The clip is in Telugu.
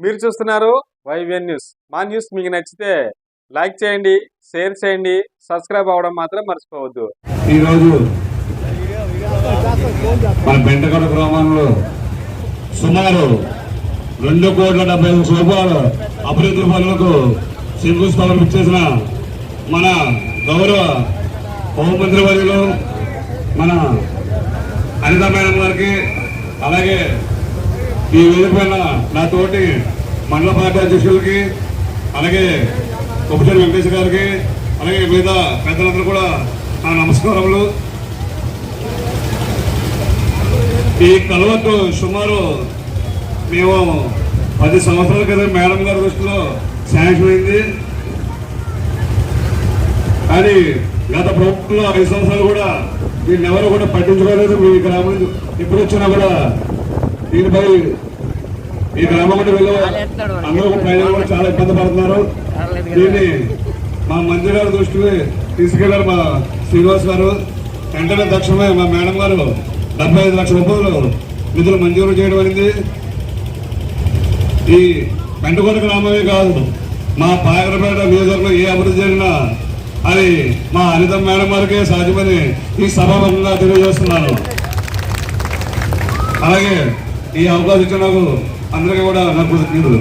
మీరు చూస్తున్నారు వైవిఎన్ న్యూస్. మా న్యూస్ మీకు నచ్చితే లైక్ చేయండి షేర్ చేయండి సబ్స్క్రైబ్ అవ్వడం మాత్రం మర్చిపోవద్దు. ఈరోజు మన బెంటగడ గ్రామంలో సుమారు రెండు కోట్ల డెబ్బై ఐదు రూపాయలు అభివృద్ధి పనులకు శంకుస్థాపన ఇచ్చేసిన మన గౌరవ హోంమంత్రి వర్యులు మన అనిత మేడం గారికి అలాగే ఈ వేదిక నాతోటి నా తోటి మండల పార్టీ అధ్యక్షులకి అలాగే కొప్పచేరి వెంకటేశ్వర గారికి అలాగే మిగతా పెద్దలందరూ కూడా నా నమస్కారములు. ఈ కలవట్టు సుమారు మేము పది సంవత్సరాల క్రితం మేడం గారి దృష్టిలో శాంక్షన్ అయింది కానీ గత ప్రభుత్వంలో ఐదు సంవత్సరాలు కూడా దీన్ని ఎవరు కూడా పట్టించుకోలేదు. మీ గ్రామం ఇప్పుడు వచ్చినా కూడా దీనిపై ఈ గ్రామం నుండి వెళ్ళే అందరూ ప్రజలు కూడా చాలా ఇబ్బంది పడుతున్నారు. దీన్ని మా మంత్రి గారి దృష్టికి తీసుకెళ్ళారు మా శ్రీనివాస్ గారు. వెంటనే తక్షణమే మా మేడం గారు డెబ్బై ఐదు లక్షల రూపాయలు నిధులు మంజూరు చేయడం అయింది. ఈ పెంటకోట గ్రామమే కాదు మా పాయకరపేట నియోజకవర్గంలో ఏ అభివృద్ధి జరిగినా అది మా అనిత మేడం గారికే సాధ్యమని ఈ సభాముఖంగా తెలియజేస్తున్నాను. అలాగే ఈ అవకాశం ఇచ్చిన నాకు అందరికీ కూడా నా కృతజ్ఞతలు.